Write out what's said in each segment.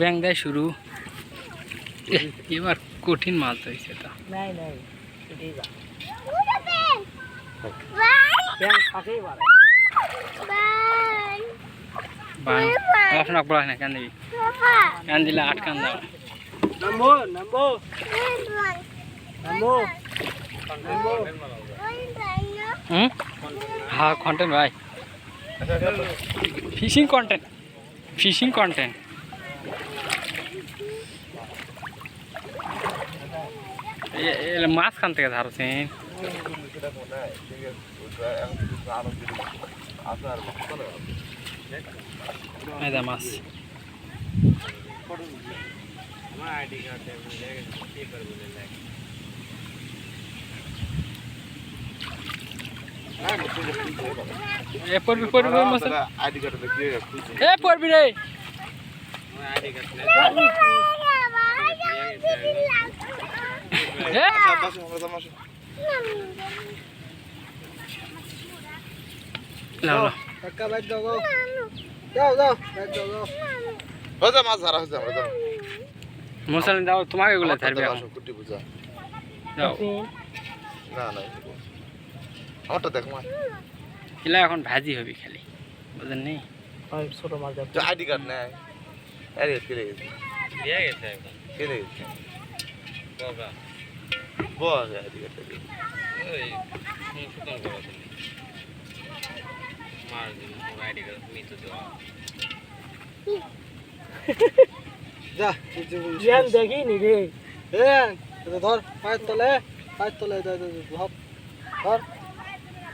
ব্যাং দেয় শুরু। এবার কঠিন মাছ ধরেছে তো। পড়াশোনা পড়াশ না কেন দিবি? Papa. কেন দিলে আটকান দাও? নামবো নামবো। This one. নামবো। নামবো। হুম? হ্যাঁ কন্টেন্ট ভাই। ফিশিং কন্টেন্ট ফিশিং কন্টেন্ট মাছ খান থেকে ধারছেন মাছ। আইডি কার্ড ए पर्बी के ए रे. ल ल टक्का बाइक दगो जाओ जाओ तुम्हारे আমারটা দেখ মা এগুলা এখন ভাজি হবে খালি বুঝলেন নি? ওই ছোট মাছ দাও যে আইডি কার্ড নেয়। আরে ফিরে গেছে। দিয়ে গেছে ফিরে গেছে। বল আইডি কার্ডটা ওই সুতন করো মার দিন আইডি কার্ড দেওয়া যা জ্ঞান দেখি নি। রে। এ ধর পায়ের তলে পায়ের তলে ধর। ধর।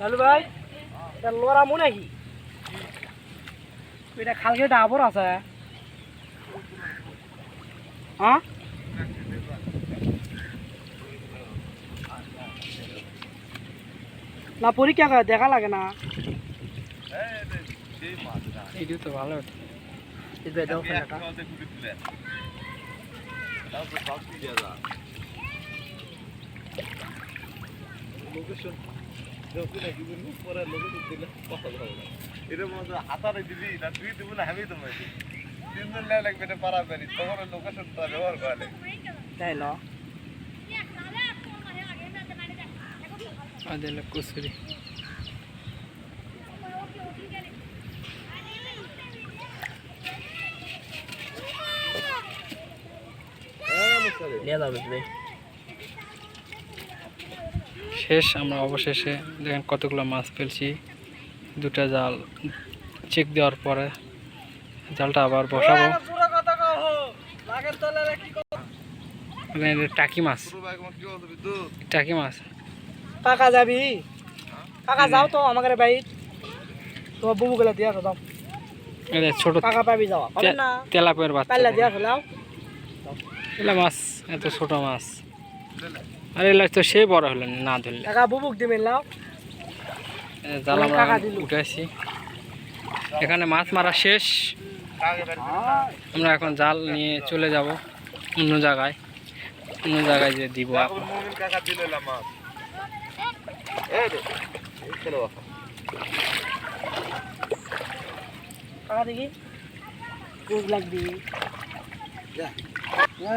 লালু ভাই এটা লড়ামু নাকি এটা খালকে ডাবর আছে হ্যাঁ না পরীক্ষা করে দেখা লাগে না এটিও তো ভালো দাও ফোনটা লোকেশন যখন বলব পরে লোকেশন দিলে পাওয়া যাবে না এর মধ্যে হাতারে দিবি না তুই দিবি না আমি তোমায় দিবি তিনজন লে লাগবে এটা পারাবারি তোমার লোকেশনটা ব্যবহার করা লাগবে তাই আদেল কুসুরি হ্যাঁ মুসারে নিয়ে যাবে শেষ আমরা অবশেষে দেখেন কতগুলো মাছ ফেলছি। দুটা জাল চেক দেওয়ার পরে জালটা আবার বসাবো। মানে টাকি মাছ। ভাই টাকি মাছ। কাকা যাবি? কাকা যাও তো আমাদের বাড়ি তোমার বুবু গেলে দিয়া দাও ছোট কাকা পাবি যাওয়া না। তেলাপের বাচ্চা। দিয়া খেলাও এলা মাছ এত ছোট মাছ। আর এলা তো সে বড় হলো না, ধরলে। কাকা বুবুক দিবেন লাও। জাল আমরা। উঠেছি এখানে মাছ মারা শেষ। আমরা এখন জাল নিয়ে চলে যাব অন্য জায়গায়। অন্য জায়গায় যে দিব দেখি লাগবি। যা